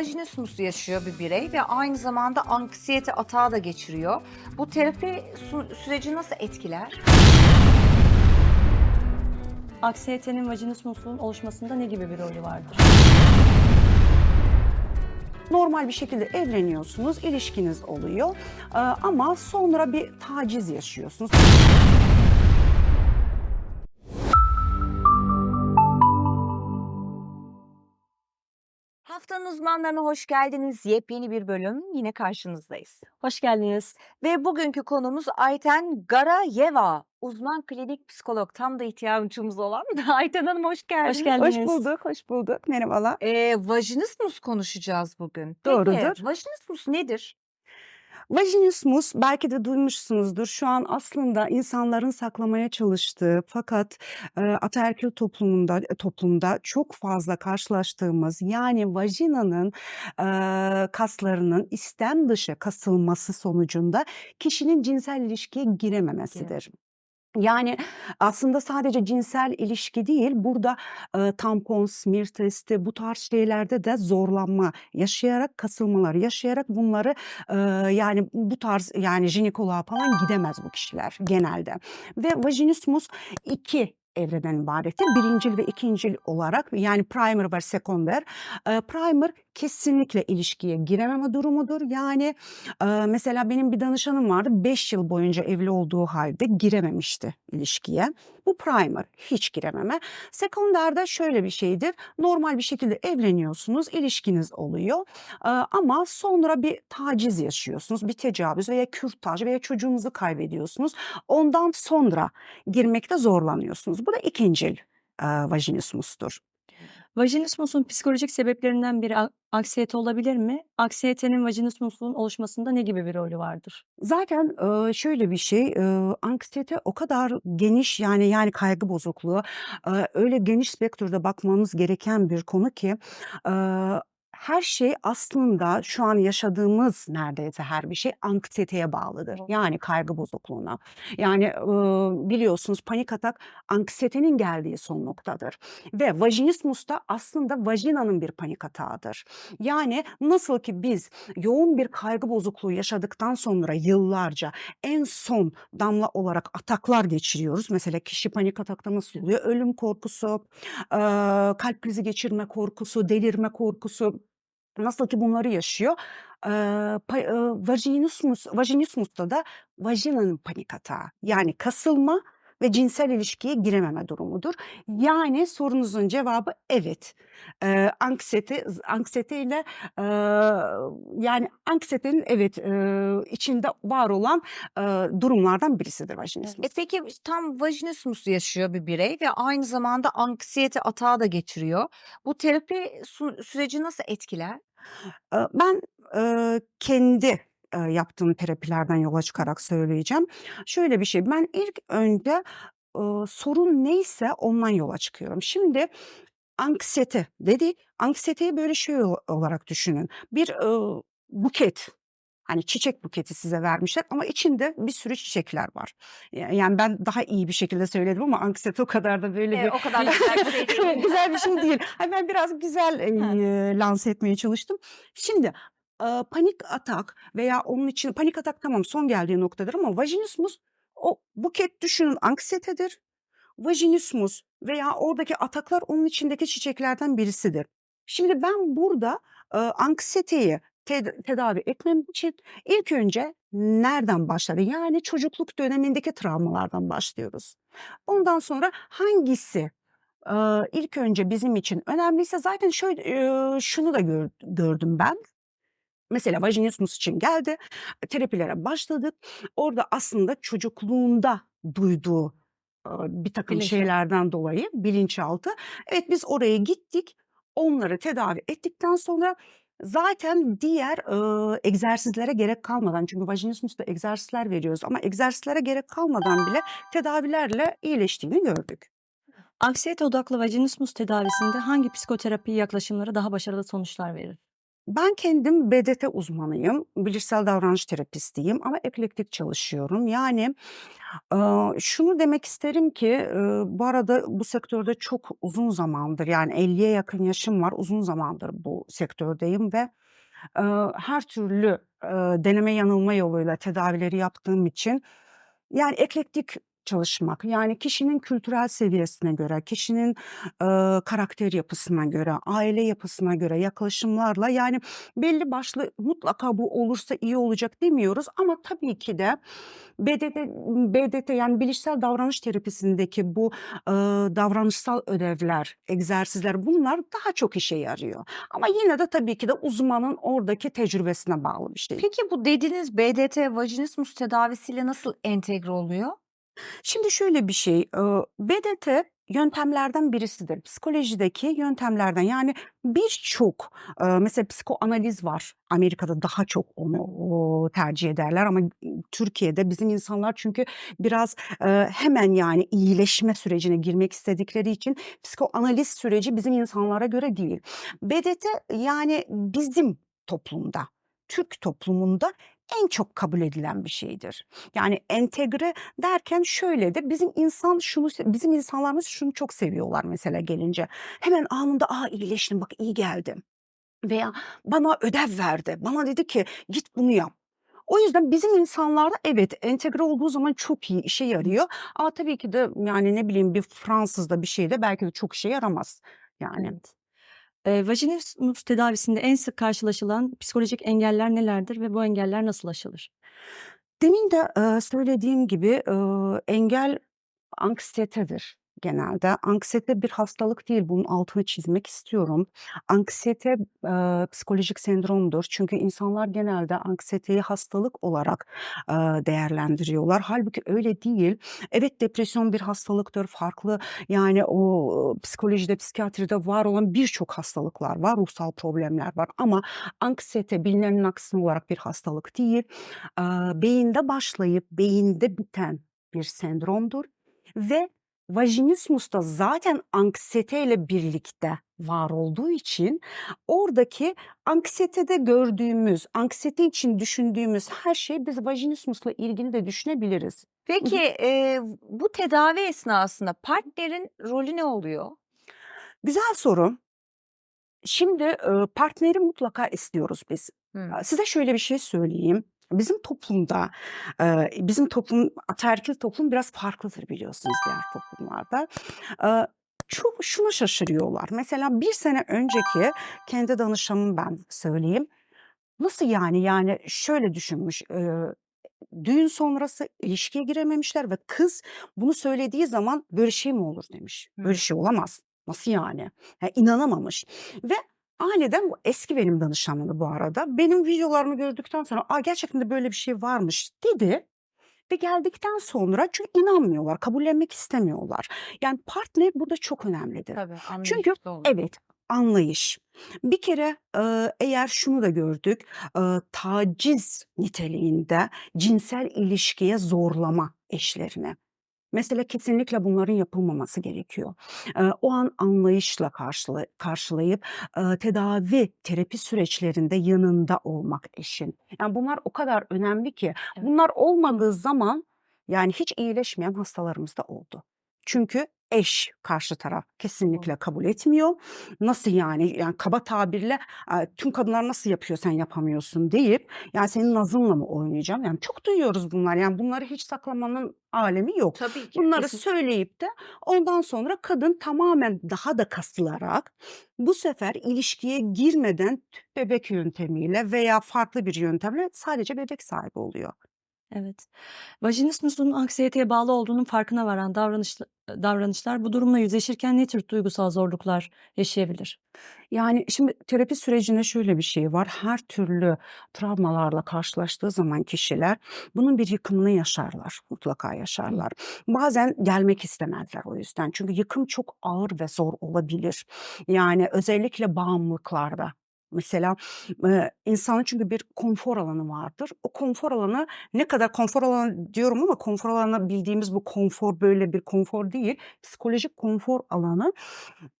vajinismus yaşıyor bir birey ve aynı zamanda anksiyete atağı da geçiriyor. Bu terapi su- süreci nasıl etkiler? Anksiyetenin vajinismusun oluşmasında ne gibi bir rolü vardır? Normal bir şekilde evleniyorsunuz, ilişkiniz oluyor Ee, ama sonra bir taciz yaşıyorsunuz. Uzmanlarına hoş geldiniz. Yepyeni bir bölüm yine karşınızdayız. Hoş geldiniz. Ve bugünkü konumuz Ayten Garayeva. Uzman klinik psikolog. Tam da ihtiyacımız olan. Ayten Hanım hoş geldiniz. Hoş geldiniz. Hoş bulduk, hoş bulduk. Merhabalar. Ee, vajinismus konuşacağız bugün. Doğrudur. Peki vajinismus nedir? Vajinismus belki de duymuşsunuzdur. Şu an aslında insanların saklamaya çalıştığı fakat e, ataerkil toplumunda e, toplumda çok fazla karşılaştığımız yani vajinanın e, kaslarının istem dışı kasılması sonucunda kişinin cinsel ilişkiye girememesidir. Yani aslında sadece cinsel ilişki değil, burada e, tampon, smear testi bu tarz şeylerde de zorlanma yaşayarak, kasılmalar yaşayarak bunları e, yani bu tarz yani jinekoloğa falan gidemez bu kişiler genelde. Ve vajinismus iki evreden ibarettir. Birincil ve ikincil olarak yani primer ve sekonder. E, primer kesinlikle ilişkiye girememe durumudur. Yani e, mesela benim bir danışanım vardı 5 yıl boyunca evli olduğu halde girememişti ilişkiye. Bu primer hiç girememe. Sekonderde şöyle bir şeydir. Normal bir şekilde evleniyorsunuz, ilişkiniz oluyor. E, ama sonra bir taciz yaşıyorsunuz, bir tecavüz veya kürtaj veya çocuğunuzu kaybediyorsunuz. Ondan sonra girmekte zorlanıyorsunuz. Bu da ikincil e, vajinismustur. Vajinismusun psikolojik sebeplerinden biri a- anksiyete olabilir mi? Anksiyetenin vajinismusun oluşmasında ne gibi bir rolü vardır? Zaten şöyle bir şey, anksiyete o kadar geniş yani yani kaygı bozukluğu öyle geniş spektrde bakmamız gereken bir konu ki her şey aslında şu an yaşadığımız neredeyse her bir şey anksiyeteye bağlıdır. Yani kaygı bozukluğuna. Yani e, biliyorsunuz panik atak anksiyetenin geldiği son noktadır. Ve vajinismus da aslında vajinanın bir panik atağıdır. Yani nasıl ki biz yoğun bir kaygı bozukluğu yaşadıktan sonra yıllarca en son damla olarak ataklar geçiriyoruz. Mesela kişi panik atakta nasıl oluyor? Ölüm korkusu, kalp krizi geçirme korkusu, delirme korkusu. Nasıl ki bunları yaşıyor. Eee, pa- eee, vajinismus, vajinismusta da vajinanın panik atağı. Yani kasılma ve cinsel ilişkiye girememe durumudur. Yani sorunuzun cevabı evet. Eee anksiyete, anksiyeteyle eee, yani anksiyetenin evet eee, içinde var olan eee, durumlardan birisidir vajinismus. E peki tam vajinismus yaşıyor bir birey ve aynı zamanda anksiyete atağı da geçiriyor. Bu terapi süreci nasıl etkiler? Ben kendi yaptığım terapilerden yola çıkarak söyleyeceğim. Şöyle bir şey, ben ilk önce sorun neyse ondan yola çıkıyorum. Şimdi anksiyete dedik, anksiyeteyi böyle şey olarak düşünün. Bir eee, buket, hani çiçek buketi size vermişler ama içinde bir sürü çiçekler var. Ya- Yani ben daha iyi bir şekilde söyledim ama anksiyete o kadar da böyle E, bir o kadar da güzel bir şey değil. güzel bir şey değil. Ben biraz güzel eee, lanse etmeye çalıştım. Şimdi eee, panik atak veya onun için panik atak tamam son geldiği noktadır ama vajinismus o buket düşünün anksiyetedir. Vajinismus veya oradaki ataklar onun içindeki çiçeklerden birisidir. Şimdi ben burada eee, anksiyeteyi ted- tedavi etmem için ilk önce nereden başladı? Yani çocukluk dönemindeki travmalardan başlıyoruz. Ondan sonra hangisi Eee, ilk önce bizim için önemliyse zaten şöyle eee, şunu da gör- gördüm ben. Mesela vajinismus için geldi, terapilere başladık. Orada aslında çocukluğunda duyduğu bir takım Bilinçaltı. şeylerden dolayı bilinçaltı. Evet biz oraya gittik, onları tedavi ettikten sonra zaten diğer eee, egzersizlere gerek kalmadan çünkü vajinismusta egzersizler veriyoruz ama egzersizlere gerek kalmadan bile tedavilerle iyileştiğini gördük. Anksiyete odaklı vajinismus tedavisinde hangi psikoterapi yaklaşımları daha başarılı sonuçlar verir? Ben kendim BDT uzmanıyım, bilişsel davranış terapistiyim ama eklektik çalışıyorum. Yani, şunu demek isterim ki, bu arada bu sektörde çok uzun zamandır, yani 50'ye yakın yaşım var, uzun zamandır bu sektördeyim ve, her türlü, deneme yanılma yoluyla tedavileri yaptığım için, yani eklektik çalışmak, yani kişinin kültürel seviyesine göre, kişinin, eee, karakter yapısına göre, aile yapısına göre yaklaşımlarla, yani belli başlı mutlaka bu olursa iyi olacak demiyoruz ama tabii ki de BDT BDT yani bilişsel davranış terapisindeki bu, eee, davranışsal ödevler, egzersizler bunlar daha çok işe yarıyor. Ama yine de tabii ki de uzmanın oradaki tecrübesine bağlı bir şey. Peki bu dediğiniz BDT, vajinismus tedavisiyle nasıl entegre oluyor? Şimdi şöyle bir şey, eee, BDT yöntemlerden birisidir. Psikolojideki yöntemlerden. Yani birçok, mesela psikoanaliz var. Amerika'da daha çok onu, tercih ederler ama Türkiye'de bizim insanlar çünkü biraz, hemen yani iyileşme sürecine girmek istedikleri için psikoanaliz süreci bizim insanlara göre değil. BDT yani bizim toplumda, Türk toplumunda en çok kabul edilen bir şeydir. Yani entegre derken şöyledir, bizim insan şunu bizim insanlarımız şunu çok seviyorlar mesela gelince. Hemen anında, "A, iyileştim, bak iyi geldim." Veya bana ödev verdi. Bana dedi ki, "Git bunu yap." O yüzden bizim insanlarda evet, entegre olduğu zaman çok iyi işe yarıyor. Ama tabii ki de yani ne bileyim bir Fransızda bir şeyde belki de çok işe yaramaz yani. Evet. Eee, vajinismus tedavisinde en sık karşılaşılan psikolojik engeller nelerdir ve bu engeller nasıl aşılır? Demin de, eee, söylediğim gibi, eee, engel anksiyetedir genelde. Anksiyete bir hastalık değil, bunun altını çizmek istiyorum. Anksiyete, eee, psikolojik sendromdur. Çünkü insanlar genelde anksiyeteyi hastalık olarak, eee, değerlendiriyorlar. Hâlbuki öyle değil. Evet, depresyon bir hastalıktır. Farklı yani o psikolojide, psikiyatride var olan birçok hastalıklar var, ruhsal problemler var ama anksiyete bilinenin aksine olarak bir hastalık değil. Eee, beyinde başlayıp beyinde biten bir sendromdur ve vajinismus da zaten anksiyeteyle birlikte var olduğu için oradaki anksiyetede gördüğümüz, anksiyete için düşündüğümüz her şeyi biz vajinismusla ilgili de düşünebiliriz. Peki, eee, bu tedavi esnasında partnerin rolü ne oluyor? Güzel soru. Şimdi, partneri mutlaka istiyoruz biz. Aaa, size şöyle bir şey söyleyeyim. Bizim toplumda, bizim toplum, ataerkil toplum biraz farklıdır biliyorsunuz diğer toplumlardan. Eee, çok şuna şaşırıyorlar. Mesela 1 sene önceki kendi danışanım ben söyleyeyim. Nasıl yani? Yani şöyle düşünmüş, düğün sonrası ilişkiye girememişler ve kız bunu söylediği zaman "Böyle şey mi olur?" demiş. "Böyle şey olamaz. Nasıl yani?" Ya, inanamamış ve aniden bu eski benim danışanımdı bu arada. Benim videolarımı gördükten sonra, "A, gerçekten de böyle bir şey varmış." dedi ve geldikten sonra çünkü inanmıyorlar, kabullenmek istemiyorlar. Yani partner burada çok önemlidir. Tabii, Çünkü olmak. evet, anlayış. Bir kere, eğer şunu da gördük, eee, taciz niteliğinde cinsel ilişkiye zorlama eşlerini. Mesela kesinlikle bunların yapılmaması gerekiyor. Eee, o an anlayışla karşıla karşılayıp, eee, tedavi, terapi süreçlerinde yanında olmak eşin. Yani bunlar o kadar önemli ki bunlar olmadığı zaman yani hiç iyileşmeyen hastalarımız da oldu. Çünkü eş, karşı taraf kesinlikle kabul etmiyor. "Nasıl yani?" Yani kaba tabirle, "Tüm kadınlar nasıl yapıyor, sen yapamıyorsun?" deyip, "Yani senin nazınla mı oynayacağım?" Yani çok duyuyoruz bunlar. Yani bunları hiç saklamanın alemi yok. Tabii ki, Bunları kesin söyleyip de ondan sonra kadın tamamen daha da kasılarak bu sefer ilişkiye girmeden tüp bebek yöntemiyle veya farklı bir yöntemle sadece bebek sahibi oluyor. Evet. Vajinismusun anksiyeteye bağlı olduğunun farkına varan davranışla davranışlar bu durumla yüzleşirken ne tür duygusal zorluklar yaşayabilir? Yani şimdi terapi sürecinde şöyle bir şey var. Her türlü travmalarla karşılaştığı zaman kişiler bunun bir yıkımını yaşarlar, mutlaka yaşarlar. Bazen gelmek istemezler o yüzden. Çünkü yıkım çok ağır ve zor olabilir. Yani özellikle bağımlılıklarda. Mesela, eee, insanın çünkü bir konfor alanı vardır. O konfor alanı ne kadar konfor alanı diyorum ama konfor alanı bildiğimiz bu konfor böyle bir konfor değil. Psikolojik konfor alanı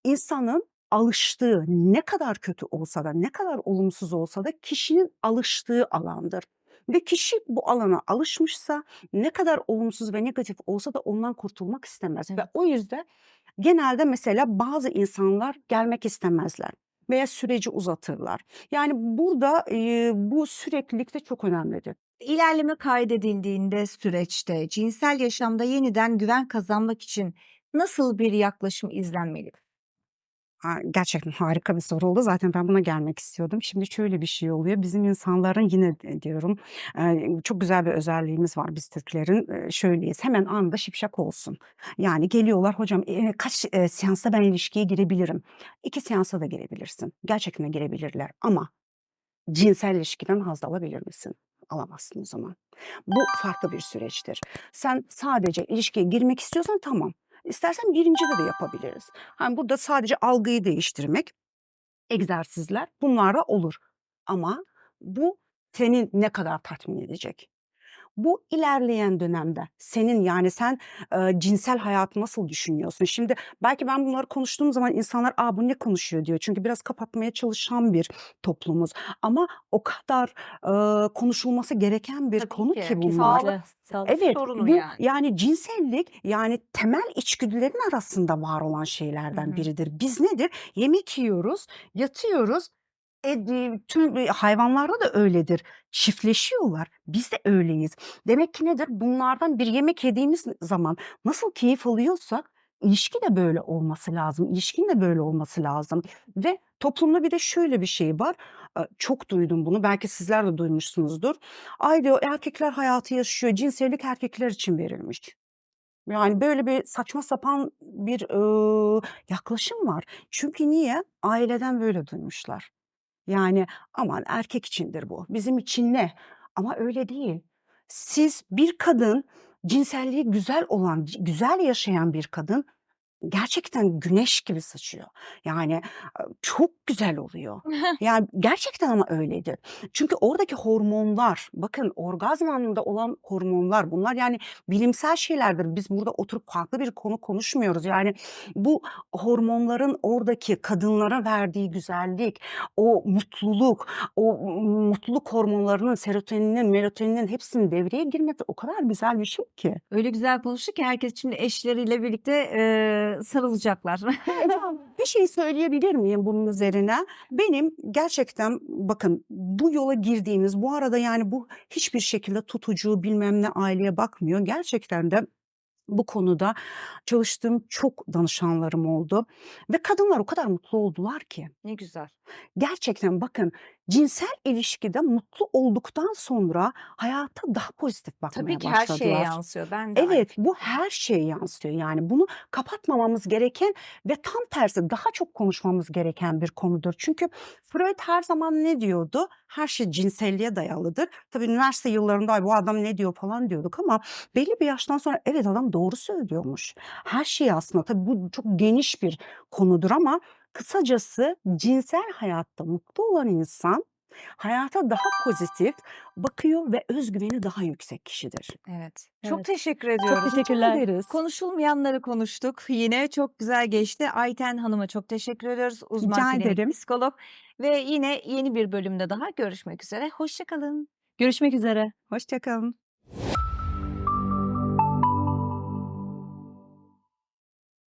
insanın alıştığı ne kadar kötü olsa da ne kadar olumsuz olsa da kişinin alıştığı alandır. Ve kişi bu alana alışmışsa ne kadar olumsuz ve negatif olsa da ondan kurtulmak istemez. Ve Evet. o yüzden genelde mesela bazı insanlar gelmek istemezler veya süreci uzatırlar. Yani burada eee, bu süreklilik de çok önemlidir. İlerleme kaydedildiğinde süreçte cinsel yaşamda yeniden güven kazanmak için nasıl bir yaklaşım izlenmeli? Gerçekten harika bir soru oldu. Zaten ben buna gelmek istiyordum. Şimdi şöyle bir şey oluyor. Bizim insanların yine de diyorum çok güzel bir özelliğimiz var biz Türklerin. Şöyleyiz. Hemen anında şipşak olsun. Yani geliyorlar hocam kaç eee, seansta ben ilişkiye girebilirim? İki seansa da girebilirsin. Gerçekten girebilirler. Ama cinsel ilişkiden haz alabilir misin? Alamazsın o zaman. Bu farklı bir süreçtir. Sen sadece ilişkiye girmek istiyorsan tamam. İstersen birincide de yapabiliriz. Hani burada sadece algıyı değiştirmek, egzersizler bunlar da olur. Ama bu seni ne kadar tatmin edecek? Bu ilerleyen dönemde senin yani sen eee, cinsel hayatı nasıl düşünüyorsun? Şimdi belki ben bunları konuştuğum zaman insanlar aa bu ne konuşuyor diyor. Çünkü biraz kapatmaya çalışan bir toplumuz. Ama o kadar eee, konuşulması gereken bir Tabii konu ki. ki bunlar. Sağlık Sağlık Evet, sorunu bu yani. yani cinsellik yani temel içgüdülerin arasında var olan şeylerden hı. biridir. Biz nedir? Yemek yiyoruz, yatıyoruz. E, tüm e, hayvanlarda da öyledir. Çiftleşiyorlar. Biz de öyleyiz. Demek ki nedir? Bunlardan bir yemek yediğimiz zaman nasıl keyif alıyorsak ilişki de böyle olması lazım. İlişkinin de böyle olması lazım. Ve toplumda bir de şöyle bir şey var. E, Çok duydum bunu. Belki sizler de duymuşsunuzdur. Ay diyor erkekler hayatı yaşıyor. Cinsellik erkekler için verilmiş. Yani böyle bir saçma sapan bir eee, yaklaşım var. Çünkü niye? Aileden böyle duymuşlar. Yani aman erkek içindir bu. Bizim için ne? Ama öyle değil. Siz bir kadın cinselliği güzel olan, güzel yaşayan bir kadın gerçekten güneş gibi saçıyor. Yani e, çok güzel oluyor. Yani gerçekten ama öyledir. Çünkü oradaki hormonlar, bakın orgazm anında olan hormonlar bunlar yani bilimsel şeylerdir. Biz burada oturup farklı bir konu konuşmuyoruz. Yani bu hormonların oradaki kadınlara verdiği güzellik, o mutluluk, o mutluluk hormonlarının, serotoninin, melatoninin hepsinin devreye girmesi o kadar güzel bir şey ki. Öyle güzel konuştu ki herkes şimdi eşleriyle birlikte eee, sarılacaklar. Bir şey söyleyebilir miyim bunun üzerine? Benim gerçekten bakın bu yola girdiğimiz bu arada yani bu hiçbir şekilde tutucu bilmem ne aileye bakmıyor. Gerçekten de bu konuda çalıştığım çok danışanlarım oldu ve kadınlar o kadar mutlu oldular ki. ne güzel. Gerçekten bakın cinsel ilişkide mutlu olduktan sonra hayata daha pozitif bakmaya Tabii ki her şeye başladılar. yansıyor. Ben de aynı Evet, bu her şeye yansıyor. Yani bunu kapatmamamız gereken ve tam tersi daha çok konuşmamız gereken bir konudur. Çünkü Freud her zaman ne diyordu? Her şey cinselliğe dayalıdır. Tabii üniversite yıllarında "Ay bu adam ne diyor falan diyorduk ama belli bir yaştan sonra evet adam doğru söylüyormuş. Her şey aslında tabii bu çok geniş bir konudur ama kısacası cinsel hayatta mutlu olan insan hayata daha pozitif bakıyor ve özgüveni daha yüksek kişidir. Evet. Çok Evet. teşekkür Çok ediyoruz. Rica teşekkürler. ederiz. Konuşulmayanları konuştuk. Yine çok güzel geçti. Ayten Hanım'a çok teşekkür ediyoruz. Uzman klinik psikolog. Ve yine yeni bir bölümde daha görüşmek üzere. Hoşçakalın. Görüşmek üzere. Hoşça kalın.